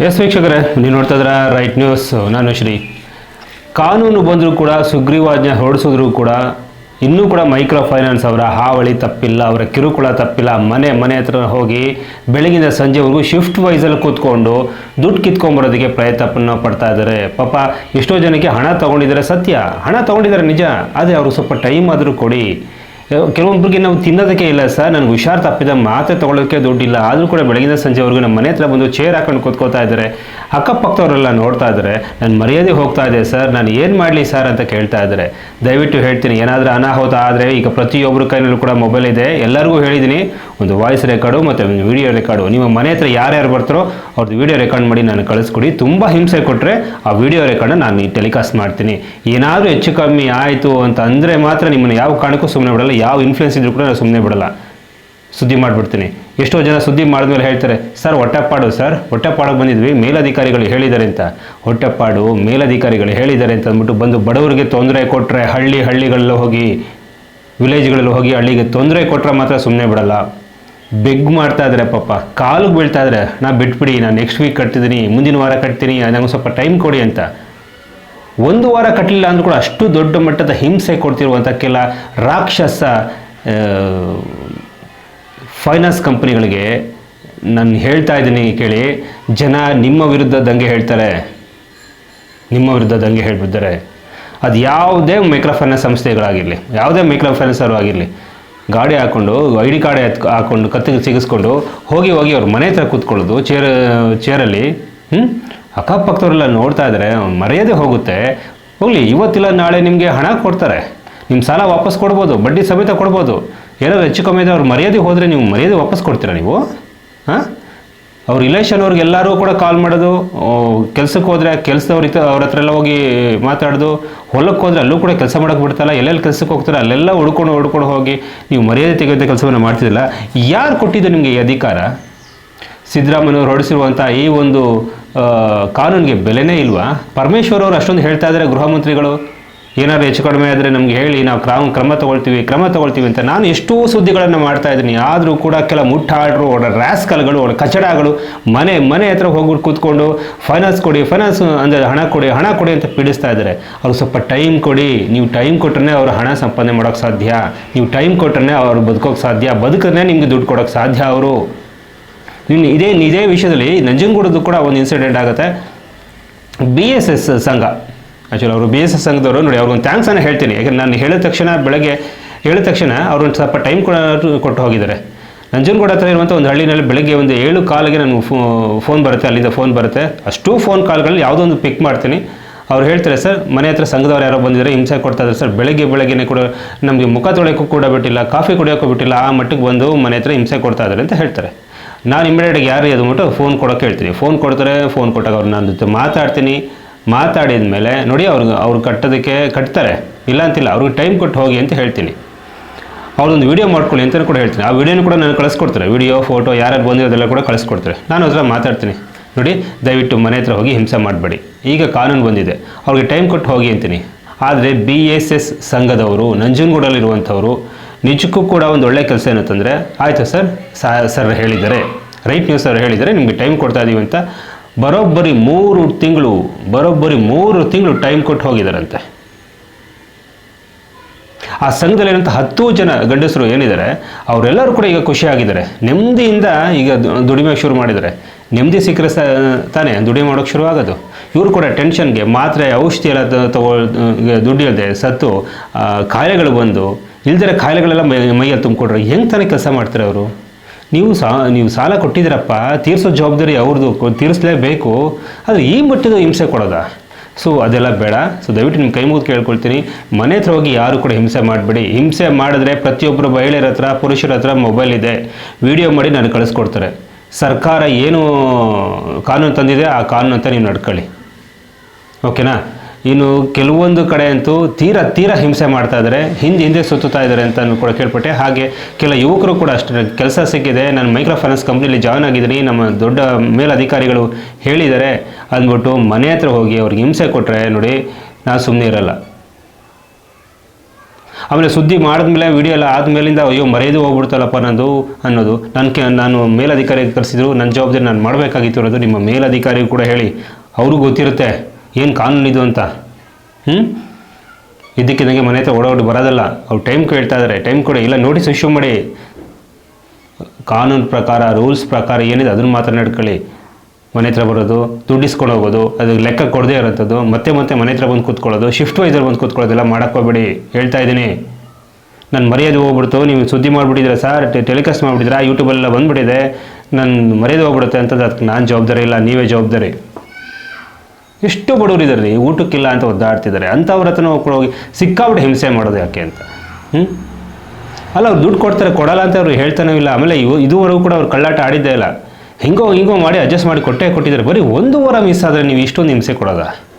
S ವೀಕ್ಷಕರೇ, ನೀವು ನೋಡ್ತಾ ಇದ್ರ ರೈಟ್ ನ್ಯೂಸ್ ನಾನು ಶ್ರೀ ಕಾನೂನು ಬಂದರೂ ಕೂಡ, ಸುಗ್ರೀವಾಜ್ಞೆ ಹೊರಡಿಸಿದ್ರು ಕೂಡ, ಇನ್ನೂ ಕೂಡ ಮೈಕ್ರೋ ಫೈನಾನ್ಸ್ ಅವರ ಹಾವಳಿ ತಪ್ಪಿಲ್ಲ, ಅವರ ಕಿರುಕುಳ ತಪ್ಪಿಲ್ಲ. ಮನೆ ಮನೆ ಹತ್ರ ಹೋಗಿ ಬೆಳಗಿನ ಸಂಜೆವರೆಗೂ ಶಿಫ್ಟ್ ವೈಸಲ್ಲಿ ಕೂತ್ಕೊಂಡು ದುಡ್ಡು ಕಿತ್ಕೊಂಬರೋದಕ್ಕೆ ಪ್ರಯತ್ನ ಪಡ್ತಾ ಇದ್ದಾರೆ. ಪಾಪ, ಎಷ್ಟೋ ಜನಕ್ಕೆ ಹಣ ತಗೊಂಡಿದ್ದಾರೆ ಸತ್ಯ. ಹಣ ತಗೊಂಡಿದ್ದಾರೆ ನಿಜ. ಆದರೆ ಅವರು ಸ್ವಲ್ಪ ಟೈಮ್ ಆದರೂ ಕೊಡಿ. ಕೆಲವೊಬ್ಬರಿಗೆ ನಾವು ತಿನ್ನೋದಕ್ಕೆ ಇಲ್ಲ ಸರ್. ನನಗೆ ಹುಷಾರು ತಪ್ಪಿದ. ಮಾತ್ರೆ ತೊಗೊಳೋಕ್ಕೆ ದುಡ್ಡಿಲ್ಲ. ಆದರೂ ಕೂಡ ಬೆಳಗಿನ ಸಂಜೆವರೆಗೂ ನಮ್ಮ ಮನೆ ಹತ್ರ ಬಂದು ಚೇರ್ ಹಾಕೊಂಡು ಕೂತ್ಕೋತಾ ಇದ್ದಾರೆ. ಅಕ್ಕಪಕ್ಕದವರೆಲ್ಲ ನೋಡ್ತಾ ಇದ್ದಾರೆ. ನಾನು ಮರ್ಯಾದೆ ಹೋಗ್ತಾ ಇದೆ ಸರ್. ನಾನು ಏನು ಮಾಡಲಿ ಸರ್ ಅಂತ ಕೇಳ್ತಾ ಇದ್ದಾರೆ. ದಯವಿಟ್ಟು ಹೇಳ್ತೀನಿ. ಏನಾದರೂ ಅನಾಹುತ ಆದರೆ ಈಗ ಪ್ರತಿಯೊಬ್ಬರ ಕೈನಲ್ಲೂ ಕೂಡ ಮೊಬೈಲ್ ಇದೆ. ಎಲ್ಲರಿಗೂ ಹೇಳಿದ್ದೀನಿ. ಒಂದು ವಾಯ್ಸ್ ರೆಕಾರ್ಡು ಮತ್ತು ವಿಡಿಯೋ ರೆಕಾರ್ಡು ನಿಮ್ಮ ಮನೆ ಹತ್ರ ಯಾರ್ಯಾರು ಬರ್ತಾರೋ ಅವ್ರದ್ದು ವಿಡಿಯೋ ರೆಕಾರ್ಡ್ ಮಾಡಿ ನಾನು ಕಳಿಸ್ಕೊಡಿ. ತುಂಬ ಹಿಂಸೆ ಕೊಟ್ಟರೆ ಆ ವಿಡಿಯೋ ರೆಕಾರ್ಡನ್ನ ನಾನು ಟೆಲಿಕಾಸ್ಟ್ ಮಾಡ್ತೀನಿ. ಏನಾದರೂ ಹೆಚ್ಚು ಕಮ್ಮಿ ಆಯಿತು ಅಂತ ಅಂದರೆ ಮಾತ್ರ ನಿಮ್ಮನ್ನು ಯಾವ ಕಾರಣಕ್ಕೂ ಸುಮ್ಮನೆ ಬಿಡಲ್ಲ. ಯಾವ ಇನ್ಫ್ಲುಯೆನ್ಸ್ ಇದ್ರೂ ಕೂಡ ನಾನು ಸುಮ್ಮನೆ ಬಿಡಲ್ಲ. ಸುದ್ದಿ ಮಾಡಿಬಿಡ್ತೀನಿ. ಎಷ್ಟೋ ಜನ ಸುದ್ದಿ ಮಾಡಿದ್ಮೇಲೆ ಹೇಳ್ತಾರೆ, ಸರ್ ಹೊಟ್ಟೆಪಾಡು ಸರ್. ಹೊಟ್ಟೆಪ್ಪಾಡೋಕೆ ಬಂದಿದ್ವಿ. ಮೇಲಧಿಕಾರಿಗಳು ಹೇಳಿದ್ದಾರೆ ಅಂತ. ಹೊಟ್ಟೆಪಾಡು ಮೇಲಧಿಕಾರಿಗಳು ಹೇಳಿದ್ದಾರೆ ಅಂತ ಅಂದ್ಬಿಟ್ಟು ಬಂದು ಬಡವರಿಗೆ ತೊಂದರೆ ಕೊಟ್ಟರೆ ಹಳ್ಳಿ ಹಳ್ಳಿಗಳಲ್ಲೂ ಹೋಗಿ ವಿಲೇಜ್ಗಳಲ್ಲಿ ಹೋಗಿ ಹಳ್ಳಿಗೆ ತೊಂದರೆ ಕೊಟ್ಟರೆ ಮಾತ್ರ ಸುಮ್ಮನೆ ಬಿಡಲ್ಲ. ಬೆಗ್ ಮಾಡ್ತಾ ಇದ್ದಾರೆ ಪಾಪ. ಕಾಲಿಗೆ ಬೀಳ್ತಾ ಇದ್ದಾರೆ ನಾ ಬಿಟ್ಬಿಡಿ ನಾನು ನೆಕ್ಸ್ಟ್ ವೀಕ್ ಕಟ್ತಿದ್ದೀನಿ ಮುಂದಿನ ವಾರ ಕಟ್ತೀನಿ ನನಗೆ ಸ್ವಲ್ಪ ಟೈಮ್ ಕೊಡಿ ಅಂತ. ಒಂದು ವಾರ ಕಟ್ಟಲಿಲ್ಲ ಅಂದ್ರೂ ಕೂಡ ಅಷ್ಟು ದೊಡ್ಡ ಮಟ್ಟದ ಹಿಂಸೆ ಕೊಡ್ತಿರುವಂಥ ಕೆಲ ರಾಕ್ಷಸ ಫೈನಾನ್ಸ್ ಕಂಪ್ನಿಗಳಿಗೆ ನಾನು ಹೇಳ್ತಾ ಇದ್ದೀನಿ ಕೇಳಿ, ಜನ ನಿಮ್ಮ ವಿರುದ್ಧ ದಂಗೆ ಹೇಳ್ತಾರೆ. ನಿಮ್ಮ ವಿರುದ್ಧ ದಂಗೆ ಹೇಳ್ಬಿಡ್ತಾರೆ. ಅದು ಯಾವುದೇ ಮೈಕ್ರೋ ಫೈನಾನ್ಸ್ ಸಂಸ್ಥೆಗಳಾಗಿರಲಿ, ಯಾವುದೇ ಮೈಕ್ರೋ ಫೈನಾನ್ಸರು ಆಗಿರಲಿ ಗಾಡಿ ಹಾಕ್ಕೊಂಡು ಐ ಡಿ ಕಾರ್ಡ್ ಎತ್ ಹಾಕ್ಕೊಂಡು ಕತ್ತಿಗೆ ಸಿಗಿಸ್ಕೊಂಡು ಹೋಗಿ ಹೋಗಿ ಅವ್ರ ಮನೆ ಹತ್ರ ಕೂತ್ಕೊಳ್ಳೋದು, ಚೇರ್, ಚೇರಲ್ಲಿ ಹ್ಞೂ ಅಕ್ಕಪಕ್ಕದವರೆಲ್ಲ ನೋಡ್ತಾ ಇದ್ದಾರೆ ಮರ್ಯಾದೆ ಹೋಗುತ್ತೆ. ಹೋಗಲಿ, ಇವತ್ತಿಲ್ಲ, ನಾಳೆ ನಿಮಗೆ ಹಣ ಕೊಡ್ತಾರೆ. ನಿಮ್ಮ ಸಾಲ ವಾಪಸ್ ಕೊಡ್ಬೋದು, ಬಡ್ಡಿ ಸಮೇತ ಕೊಡ್ಬೋದು. ಏನಾದ್ರು ಹೆಚ್ಚು ಕಮ್ಮಿ ಇದೆ ಅವ್ರು ಮರ್ಯಾದೆ ಹೋದರೆ ನೀವು ಮರ್ಯಾದೆ ವಾಪಸ್ ಕೊಡ್ತೀರಾ ನೀವು? ಹಾಂ? ಅವ್ರ ರಿಲೇಷನ್ ಅವ್ರಿಗೆ ಎಲ್ಲರೂ ಕೂಡ ಕಾಲ್ ಮಾಡೋದು ಕೆಲಸಕ್ಕೆ ಹೋದರೆ ಕೆಲಸದವ್ರ ಅವ್ರ ಹತ್ರ ಎಲ್ಲ ಹೋಗಿ ಮಾತಾಡೋದು ಹೊಲಕ್ಕೆ ಹೋದರೆ ಅಲ್ಲೂ ಕೂಡ ಕೆಲಸ ಮಾಡೋಕೆ ಬಿಡ್ತಲ್ಲ ಎಲ್ಲೆಲ್ಲಿ ಕೆಲಸಕ್ಕೆ ಹೋಗ್ತಾರೆ ಅಲ್ಲೆಲ್ಲ ಹುಡ್ಕೊಂಡು ಹುಡ್ಕೊಂಡು ಹೋಗಿ ನೀವು ಮರ್ಯಾದೆ ತೆಗೆಯುವಂಥ ಕೆಲಸವನ್ನು ಮಾಡ್ತಿದ್ದಿಲ್ಲ. ಯಾರು ಕೊಟ್ಟಿದ್ದು ನಿಮಗೆ ಈ ಅಧಿಕಾರ? ಸಿದ್ದರಾಮಯ್ಯವ್ರು ಹೊರಡಿಸಿರುವಂಥ ಈ ಒಂದು ಕಾನೂನಿಗೆ ಬೆಲೆನೇ ಇಲ್ವಾ? ಪರಮೇಶ್ವರ್ ಅವರು ಅಷ್ಟೊಂದು ಹೇಳ್ತಾ ಇದ್ದಾರೆ ಗೃಹ ಮಂತ್ರಿಗಳು. ಏನಾದ್ರು ಹೆಚ್ಚು ಕಡಿಮೆ ಆದರೆ ನಮ್ಗೆ ಹೇಳಿ, ನಾವು ಕ್ರಮ ಕ್ರಮ ತಗೊಳ್ತೀವಿ ಕ್ರಮ ತಗೊಳ್ತೀವಿ ಅಂತ ನಾನು ಎಷ್ಟೋ ಸುದ್ದಿಗಳನ್ನು ಮಾಡ್ತಾ ಇದ್ದೀನಿ. ಆದರೂ ಕೂಡ ಕೆಲ ಮುಟ್ಟಾಡ್ರು ಒಡ ರ್ಯಾಸ್ಕಲ್ಗಳು ಅವರ ಕಚಡಗಳು ಮನೆ ಮನೆ ಹತ್ರ ಹೋಗಿ ಕೂತ್ಕೊಂಡು ಫೈನಾನ್ಸ್ ಕೊಡಿ ಫೈನಾನ್ಸ್ ಅಂದರೆ ಹಣ ಕೊಡಿ ಹಣ ಕೊಡಿ ಅಂತ ಪೀಡಿಸ್ತಾ ಇದ್ದಾರೆ. ಅವ್ರು ಸ್ವಲ್ಪ ಟೈಮ್ ಕೊಡಿ. ನೀವು ಟೈಮ್ ಕೊಟ್ರೆ ಅವ್ರು ಹಣ ಸಂಪಾದನೆ ಮಾಡೋಕೆ ಸಾಧ್ಯ. ನೀವು ಟೈಮ್ ಕೊಟ್ರೆ ಅವ್ರು ಬದುಕೋಕ್ಕೆ ಸಾಧ್ಯ. ಬದುಕಿದ್ರೆ ನಿಮಗೆ ದುಡ್ಡು ಕೊಡೋಕ್ಕೆ ಸಾಧ್ಯ ಅವರು. ಇನ್ನು ಇದೇ ಇದೇ ವಿಷಯದಲ್ಲಿ ನಂಜನಗೂಡದ್ದು ಕೂಡ ಒಂದು ಇನ್ಸಿಡೆಂಟ್ ಆಗುತ್ತೆ. ಬಿ ಎಸ್ ಎಸ್ ಸಂಘ. ಆ್ಯಕ್ಚುಲಿ ಅವರು ಬಿ ಎಸ್ ಎಸ್ ಸಂಘದವರು, ನೋಡಿ ಅವ್ರಿಗೊಂದು ಥ್ಯಾಂಕ್ಸ್ ಅನ್ನು ಹೇಳ್ತೀನಿ. ಯಾಕಂದ್ರೆ ನಾನು ಹೇಳಿದ ತಕ್ಷಣ ಬೆಳಗ್ಗೆ, ಹೇಳಿದ ತಕ್ಷಣ ಅವ್ರು ಒಂದು ಸ್ವಲ್ಪ ಟೈಮ್ ಕೂಡ ಕೊಟ್ಟು ಹೋಗಿದ್ದಾರೆ. ನಂಜನಗೂಡ ಹತ್ರ ಇರುವಂಥ ಒಂದು ಹಳ್ಳಿನಲ್ಲಿ ಬೆಳಗ್ಗೆ ಒಂದು ಏಳು ಕಾಲಿಗೆ ನನಗೆ ಫೋನ್ ಬರುತ್ತೆ, ಅಲ್ಲಿಂದ ಫೋನ್ ಬರುತ್ತೆ. ಅಷ್ಟು ಫೋನ್ ಕಾಲ್ಗಳಲ್ಲಿ ಯಾವುದೋ ಒಂದು ಪಿಕ್ ಮಾಡ್ತೀನಿ. ಅವ್ರು ಹೇಳ್ತಾರೆ, ಸರ್, ಮನೆ ಹತ್ರ ಸಂಘದವ್ರು ಯಾರೋ ಬಂದಿದ್ದಾರೆ, ಹಿಂಸೆ ಕೊಡ್ತಾ ಇದ್ದಾರೆ, ಸರ್. ಬೆಳಗ್ಗೆ, ಬೆಳಗ್ಗೆನೇ ಕೂಡ ನಮಗೆ ಮುಖ ತೊಳೆಯೋಕ್ಕೂ ಕೂಡ ಬಿಟ್ಟಿಲ್ಲ, ಕಾಫಿ ಕುಡಿಯೋಕ್ಕೂ ಬಿಟ್ಟಿಲ್ಲ, ಆ ಮಟ್ಟಿಗೆ ಬಂದು ಮನೆ ಹತ್ರ ಹಿಂಸೆ ಕೊಡ್ತಾ ಇದ್ದಾರೆ ಅಂತ ಹೇಳ್ತಾರೆ. ನಾನು ಇಮಿಡಿಯೇಟಾಗಿ ಯಾರು ಅದು ಫೋನ್ ಕೊಡೋಕ್ಕೆ ಹೇಳ್ತೀನಿ. ಫೋನ್ ಕೊಡ್ತಾರೆ ಫೋನ್ ಕೊಟ್ಟಾಗ ಅವ್ರು ನನ್ನ ಜೊತೆ ಮಾತಾಡ್ತೀನಿ. ಮಾತಾಡಿದ ಮೇಲೆ ನೋಡಿ ಅವ್ರಿಗೆ ಅವ್ರು ಕಟ್ಟೋದಕ್ಕೆ ಕಟ್ತಾರೆ. ಇಲ್ಲ ಅಂತಿಲ್ಲ, ಅವ್ರಿಗೆ ಟೈಮ್ ಕೊಟ್ಟು ಹೋಗಿ ಅಂತ ಹೇಳ್ತೀನಿ. ಅವ್ರೊಂದು ವೀಡಿಯೋ ಮಾಡ್ಕೊಳ್ಳಿ ಅಂತಲೂ ಕೂಡ ಹೇಳ್ತೀನಿ. ಆ ವಿಡಿಯೋನು ಕೂಡ ನಾನು ಕಳಿಸ್ಕೊಡ್ತಾರೆ. ವಿಡಿಯೋ ಫೋಟೋ ಯಾರ್ಯಾರು ಬಂದಿರೋದೆಲ್ಲ ಕೂಡ ಕಳಿಸ್ಕೊಡ್ತಾರೆ. ನಾನು ಹತ್ರ ಮಾತಾಡ್ತೀನಿ. ನೋಡಿ, ದಯವಿಟ್ಟು ಮನೆ ಹತ್ರ ಹೋಗಿ ಹಿಂಸೆ ಮಾಡಬೇಡಿ. ಈಗ ಕಾನೂನು ಬಂದಿದೆ. ಅವ್ರಿಗೆ ಟೈಮ್ ಕೊಟ್ಟು ಹೋಗಿ ಅಂತೀನಿ. ಆದರೆ ಬಿ ಎಸ್ ಎಸ್ ಸಂಘದವರು ನಂಜನಗೂಡಲ್ಲಿರುವಂಥವರು ನಿಜಕ್ಕೂ ಕೂಡ ಒಂದು ಒಳ್ಳೆ ಕೆಲಸ ಏನಂತಂದರೆ, ಆಯಿತು ಸರ್ ಸರ್ ಹೇಳಿದ್ದಾರೆ. ರೈಟ್ ನ್ಯೂಸ್ ಸರ್ ಹೇಳಿದರೆ ನಿಮಗೆ ಟೈಮ್ ಕೊಡ್ತಾ ಇದ್ದೀವಿ ಅಂತ ಬರೋಬ್ಬರಿ ಮೂರು ತಿಂಗಳು, ಬರೋಬ್ಬರಿ ಮೂರು ತಿಂಗಳು ಟೈಮ್ ಕೊಟ್ಟು ಹೋಗಿದ್ದಾರಂತೆ. ಆ ಸಂಘದಲ್ಲಿ ಏನಂತ ಹತ್ತು ಜನ ಗಂಡಸರು ಏನಿದ್ದಾರೆ, ಅವರೆಲ್ಲರೂ ಕೂಡ ಈಗ ಖುಷಿಯಾಗಿದ್ದಾರೆ. ನೆಮ್ಮದಿಯಿಂದ ಈಗ ದುಡಿಮೆ ಶುರು ಮಾಡಿದ್ದಾರೆ. ನೆಮ್ಮದಿ ಸಿಕ್ಕರೆ ಸ, ತಾನೇ, ದುಡಿಮೆ ಮಾಡೋಕ್ಕೆ ಶುರುವಾಗೋದು ಇವರು ಕೂಡ ಟೆನ್ಷನ್ಗೆ ಮಾತ್ರೆ, ಔಷಧಿ ಎಲ್ಲ ತಗೋ ದುಡ್ಡು ಇಲ್ಲದೆ ಸತ್ತು ಕಾಯಿಲೆಗಳು ಬಂದು ಇಲ್ದಿರೋ ಕಾಯಿಲೆಗಳೆಲ್ಲ ಮೈ, ಮೈಯಲ್ಲಿ ತುಂಬಿಕೊಟ್ರೆ ಹೆಂಗೆ ತಾನೇ ಕೆಲಸ ಮಾಡ್ತಾರೆ ಅವರು? ನೀವು ಸಾ, ನೀವು ಸಾಲ ಕೊಟ್ಟಿದ್ದೀರಪ್ಪ, ತೀರಿಸೋ ಜವಾಬ್ದಾರಿ ಅವ್ರದ್ದು ತೀರಿಸಲೇಬೇಕು, ಆದರೆ ಈ ಮಟ್ಟದ ಹಿಂಸೆ ಕೊಡೋದಾ? ಸೊ ಅದೆಲ್ಲ ಬೇಡ. ಸೊ ದಯವಿಟ್ಟು ನಿಮ್ಮ ಕೈ ಮುಗಿದು ಕೇಳ್ಕೊಳ್ತೀನಿ. ಮನೆ ಹತ್ರ ಹೋಗಿ ಯಾರು ಕೂಡ ಹಿಂಸೆ ಮಾಡಬೇಡಿ. ಹಿಂಸೆ ಮಾಡಿದ್ರೆ ಪ್ರತಿಯೊಬ್ಬರು ಮಹಿಳೆಯರ ಹತ್ರ, ಪುರುಷರ ಹತ್ರ ಮೊಬೈಲ್ ಇದೆ. ವಿಡಿಯೋ ಮಾಡಿ ನಾನು ಕಳಿಸ್ಕೊಡ್ತಾರೆ. ಸರ್ಕಾರ ಏನು, ಕಾನೂನು ತಂದಿದೆ, ಆ ಕಾನೂನು ಅಂತ ನೀವು ನಡ್ಕೊಳ್ಳಿ. ಓಕೆನಾ ಇನ್ನು ಕೆಲವೊಂದು ಕಡೆ ಅಂತೂ ತೀರಾ ತೀರಾ ಹಿಂಸೆ ಮಾಡ್ತಾ ಇದ್ದಾರೆ ಹಿಂದೆ ಹಿಂದೆ ಸುತ್ತುತ್ತಾ ಇದ್ದಾರೆ ಅಂತ ಕೂಡ ಕೇಳ್ಪಟ್ಟೆ. ಹಾಗೆ ಕೆಲ ಯುವಕರು ಕೂಡ ಅಷ್ಟೇ ಕೆಲಸ ಸಿಕ್ಕಿದೆ. ನಾನು ಮೈಕ್ರೋ ಫೈನಾನ್ಸ್ ಕಂಪ್ನಿಲಿ ಜಾಯ್ನ್ ಆಗಿದ್ದೀನಿ. ನಮ್ಮ ದೊಡ್ಡ ಮೇಲಧಿಕಾರಿಗಳು ಹೇಳಿದ್ದಾರೆ. ಅಂದ್ಬಿಟ್ಟು ಮನೆ ಹತ್ರ ಹೋಗಿ ಅವ್ರಿಗೆ ಹಿಂಸೆ ಕೊಟ್ಟರೆ ನೋಡಿ, ನಾನು ಸುಮ್ಮನೆ ಇರಲ್ಲ. ಆಮೇಲೆ ಸುದ್ದಿ ಮಾಡಿದ್ಮೇಲೆ ವಿಡಿಯೋ ಎಲ್ಲ ಆದಮೇಲಿಂದ ಅಯ್ಯೋ ಮರೆಯದು ಹೋಗ್ಬಿಡ್ತಲ್ಲಪ್ಪ ನಂದು ಅನ್ನೋದು. ನನ್ನ ಕೆ, ನಾನು ಮೇಲಧಿಕಾರಿಗೆ ಕರೆಸಿದ್ರು ನನ್ನ ಜವಾಬ್ದಾರಿ ನಾನು ಮಾಡಬೇಕಾಗಿತ್ತು ಅನ್ನೋದು ನಿಮ್ಮ ಮೇಲಧಿಕಾರಿಗೂ ಕೂಡ ಹೇಳಿ. ಅವ್ರಿಗೂ ಗೊತ್ತಿರುತ್ತೆ. ಏನು ಕಾನೂನು ಇದು ಅಂತ? ಹ್ಞೂ ಇದಕ್ಕಿದಂಗೆ ಮನೆ ಹತ್ರ ಓಡಾಡಿ ಬರೋದಲ್ಲ. ಅವ್ರು ಟೈಮ್ ಕೇಳ್ತಾ ಇದ್ದಾರೆ ಟೈಮ್ ಕೊಡಿ ಇಲ್ಲ. ನೋಟಿಸ್ ಇಶ್ಯೂ ಮಾಡಿ. ಕಾನೂನು ಪ್ರಕಾರ ರೂಲ್ಸ್ ಪ್ರಕಾರ ಏನಿದೆ ಅದನ್ನು ಮಾತ್ರ ನಡ್ಕೊಳ್ಳಿ. ಮನೆ ಹತ್ರ ಬರೋದು, ದುಡ್ಡು ಇಸ್ಕೊಂಡು ಹೋಗೋದು, ಅದು ಲೆಕ್ಕ ಕೊಡದೇ ಇರೋಂಥದ್ದು. ಮತ್ತೆ ಮತ್ತೆ ಮನೆ ಹತ್ರ ಬಂದು ಕೂತ್ಕೊಳ್ಳೋದು ಶಿಫ್ಟ್ ವೈಸರ್ ಬಂದು ಕೂತ್ಕೊಳ್ಳೋದೆಲ್ಲ ಮಾಡೋಕ್ಕೋಗ್ಬೇಡಿ ಹೇಳ್ತಾ ಇದ್ದೀನಿ. ನಾನು ಮರ್ಯಾದೆ ಹೋಗ್ಬಿಡ್ತು. ನೀವು ಸುದ್ದಿ ಮಾಡಿಬಿಟ್ಟಿದ್ರೆ ಸರ್ ಟೆಲಿಕಾಸ್ಟ್ ಮಾಡಿಬಿಟ್ಟಿದ್ರೆ ಯೂಟ್ಯೂಬಲ್ಲೆಲ್ಲ ಬಂದುಬಿಟ್ಟಿದೆ. ನಾನು ಮರ್ಯಾದೆ ಹೋಗ್ಬಿಡುತ್ತೆ ಅಂತದ್ದು ಅದಕ್ಕೆ ನಾನು ಜವಾಬ್ದಾರಿ ಇಲ್ಲ. ನೀವೇ ಜವಾಬ್ದಾರಿ. ಎಷ್ಟು ಬಡವರು ಇದ್ದಾರೆ ರೀ? ಊಟಕ್ಕಿಲ್ಲ ಅಂತ ಒದ್ದಾಡ್ತಿದ್ದಾರೆ ಅಂಥವ್ರ ಹತ್ರ ಕೂಡ ಹೋಗಿ ಸಿಕ್ಕಾಬಿಟ್ಟು ಹಿಂಸೆ ಮಾಡೋದು ಯಾಕೆ ಅಂತ? ಹ್ಞೂ ಅಲ್ಲ, ಅವ್ರು ದುಡ್ಡು ಕೊಡ್ತಾರೆ, ಕೊಡಲ್ಲ ಅಂತ ಅವ್ರು ಹೇಳ್ತಾನೂ ಇಲ್ಲ. ಆಮೇಲೆ ಇವು ಇದುವರೆಗೂ ಕೂಡ ಅವ್ರು ಕಳ್ಳಾಟ ಆಡಿದ್ದೇ ಇಲ್ಲ. ಹಿಂಗೋ ಹಿಂಗೋ ಮಾಡಿ ಅಡ್ಜಸ್ಟ್ ಮಾಡಿ ಕೊಟ್ಟೆ ಕೊಟ್ಟಿದ್ದಾರೆ. ಬರೀ ಒಂದು ವಾರ ಮಿಸ್ ಆದರೆ ನೀವು ಇಷ್ಟೊಂದು ಹಿಂಸೆ ಕೊಡೋದಾ?